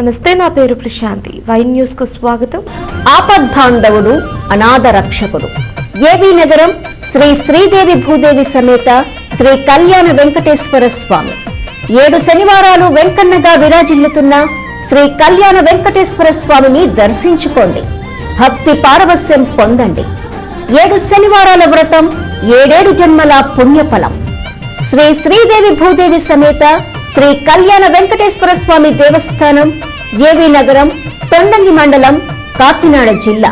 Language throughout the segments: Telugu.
నమస్తే నా పేరు ప్రశాంతి. వైన్ న్యూస్కు స్వాగతం. ఆపద్బాంధవుడు అనాథ రక్షకుడు. ఏవి నగరం శ్రీ శ్రీదేవి భూదేవి సమేత శ్రీ కళ్యాణ వెంకటేశ్వర స్వామి. ఏడు శనివారాలు వెంకన్నగా విరాజిల్లుతున్న శ్రీ కళ్యాణ వెంకటేశ్వర స్వామిని దర్శించుకోండి. భక్తి పారవస్యం పొందండి. ఏడు శనివారాల వ్రతం ఏడేడు జన్మల పుణ్యఫలం. శ్రీ శ్రీదేవి భూదేవి సమేత శ్రీ కళ్యాణ వెంకటేశ్వర స్వామి దేవస్థానం ఏవి నగరం తొండంగి మండలం కాకినాడ జిల్లా.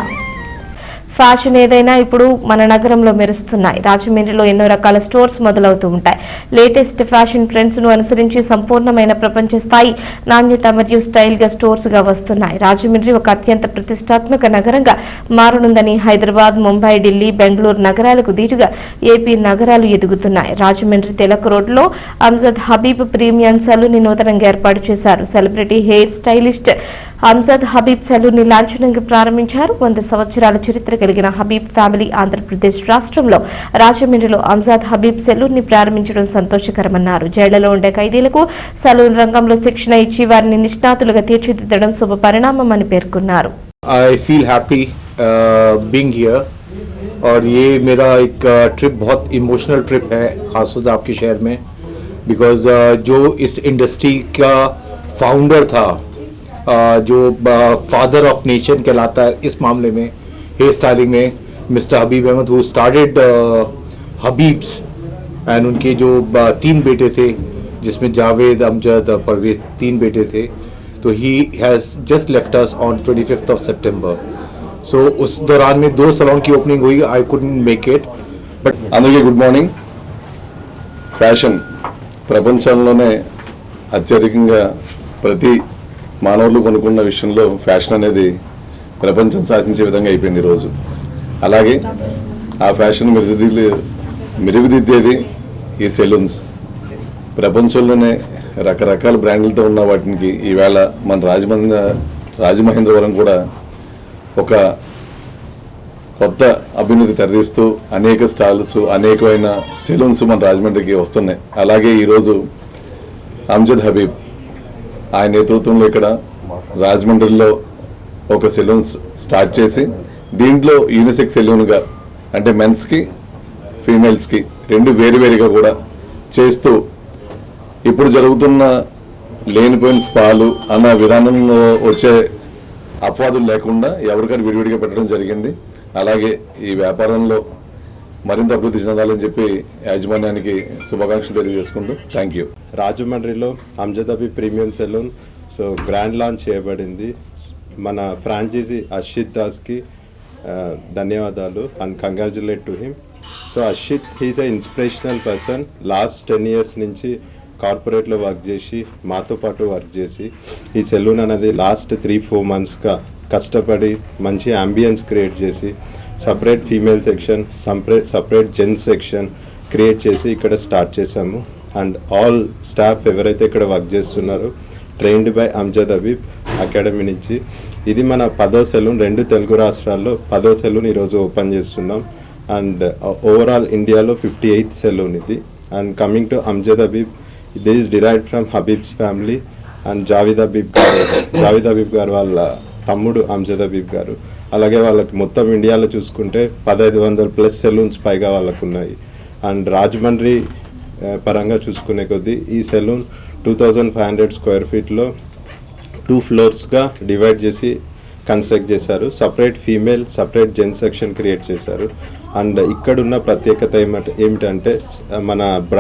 ఫ్యాషన్ ఏదైనా ఇప్పుడు మన నగరంలో మెరుస్తున్నాయి. రాజమండ్రిలో ఎన్నో రకాల స్టోర్స్ మొదలవుతూ ఉంటాయి. లేటెస్ట్ ఫ్యాషన్ ట్రెండ్స్ను అనుసరించి సంపూర్ణమైన ప్రపంచ స్థాయి నాణ్యత మరియు స్టైల్గా స్టోర్స్గా వస్తున్నాయి. రాజమండ్రి ఒక అత్యంత ప్రతిష్టాత్మక నగరంగా మారనుందని హైదరాబాద్ ముంబై ఢిల్లీ బెంగళూరు నగరాలకు దీటుగా ఏపీ నగరాలు ఎదుగుతున్నాయి. రాజమండ్రి తెలక్ రోడ్లో అంజద్ హబీబ్ ప్రీమియం సలూన్ నూతనంగా ఏర్పాటు చేశారు. Celebrity hair stylist Amjad Habib saloon ని లాంఛనంగా ప్రారంభించారు వంద సంవత్సరాల చరిత్ర కలిగిన హబీబ్ ఫ్యామిలీ ఆంధ్రప్రదేశ్ రాష్ట్రంలో రాజమండ్రిలో అంజాద్ హబీబ్ సెలూన్ ని ప్రారంభించడం సంతోషకరమన్నారు జైళ్లలో ఉండే ఖైదీలకు సలూన్ రంగంలో శిక్షణ ఇచ్చి వారిని నిష్ణాతులుగా తీర్చిదిద్దడం శుభ పరిణామం అని పేర్కొన్నారు I feel happy being here और ये मेरा एक ट्रिप बहुत इमोशनल ट्रिप है खासतौर से आपके शहर में बिकॉज जो इस इंडस्ट्री का फाउंडर था uh, जो फादर ऑफ नेशन कहलाता है इस मामले में हेयर स्टाइलिंग में mister Habib Ahmad who started Habibs and उनके जो uh, तीन बेटे थे जिसमें जावेद अमजद परवेज तीन बेटे थे तो he has just left us on 25th of सितंबर सो उस दौरान में दो सलोन की ओपनिंग हुई I couldn't make it but అందరికీ గుడ్ మార్నింగ్ ఫ్యాషన్ ప్రపంచంలోనే అత్యధికంగా ప్రతి మానవులు కొనుక్కున్న విషయంలో ఫ్యాషన్ అనేది ప్రపంచం శాసించే విధంగా అయిపోయింది ఈరోజు అలాగే ఆ ఫ్యాషన్ మెరుగుదిద్ది మెరుగుదిద్దేది ఈ సెలూన్స్. ప్రపంచంలోనే రకరకాల బ్రాండ్లతో ఉన్న వాటికి ఈవేళ మన రాజమండ్రి రాజమహేంద్రవరం కూడా ఒక కొత్త అభివృద్ధి తెరదీస్తూ అనేక స్టాల్స్ అనేకమైన సెలూన్స్ మన రాజమండ్రికి వస్తున్నాయి. అలాగే ఈరోజు అమ్జద్ హబీబ్ ఆయన నేతృత్వంలో ఇక్కడ రాజమండ్రిలో ఒక సెలూన్ స్టార్ట్ చేసి దీంట్లో యూనిసెక్ సెలూన్గా అంటే మెన్స్కి ఫీమేల్స్కి రెండు వేరువేరుగా కూడా చేస్తూ ఇప్పుడు జరుగుతున్న లేనిపోయిన స్పాలు అన్న విధానంలో వచ్చే అపవాదులు లేకుండా ఎవరికైనా విడివిడిగా పెట్టడం జరిగింది. అలాగే ఈ వ్యాపారంలో మరింత అభివృద్ధి చెందాలని చెప్పి యాజమాన్యానికి శుభాకాంక్షలు తెలియజేసుకుంటూ థ్యాంక్ యూ. రాజమండ్రిలో అమ్జదబి premium salon so grand launch చేయబడింది. మన ఫ్రాంచైజీ అర్షిత్ దాస్కి ధన్యవాదాలు. And congratulate to him. So Arshit he's a inspirational person. Last ten years నుంచి కార్పొరేట్లో వర్క్ చేసి మాతో పాటు వర్క్ చేసి ఈ సెలూన్ అనేది లాస్ట్ త్రీ ఫోర్ మంత్స్గా కష్టపడి మంచి అంబియన్స్ క్రియేట్ చేసి separate female section separate separate gents section create చేసి ఇక్కడ స్టార్ట్ చేశాము. అండ్ ఆల్ స్టాఫ్ ఎవరైతే ఇక్కడ వర్క్ చేస్తున్నారో trained by Amjad Habib academy నుంచి ఇది మన పదో సెలూన్ రెండు తెలుగు రాష్ట్రాల్లో పదో సెలూన్ ఈరోజు ఓపెన్ చేస్తున్నాం. అండ్ ఓవరాల్ ఇండియాలో ఫిఫ్టీ ఎయిత్ సెలూన్ ఇది. And coming to Amjad Habib this derive from Habib's family and Javed Habib garu Javed Habib గారు వాళ్ళ తమ్ముడు అంజద్ అబీబ్ గారు. అలాగే వాళ్ళకి మొత్తం ఇండియాలో చూసుకుంటే పదహైదు వందల ప్లస్ సెలూన్స్ పైగా వాళ్ళకు ఉన్నాయి అండ్ రాజమండ్రి పరంగా చూసుకునే కొద్దీ ఈ salon two thousand five hundred square ఫీట్లో two ఫ్లోర్స్గా డివైడ్ చేసి కన్స్ట్రక్ట్ చేశారు. Separate female separate gents section create చేశారు. అండ్ ఇక్కడున్న ప్రత్యేకత ఏమిటంటే మన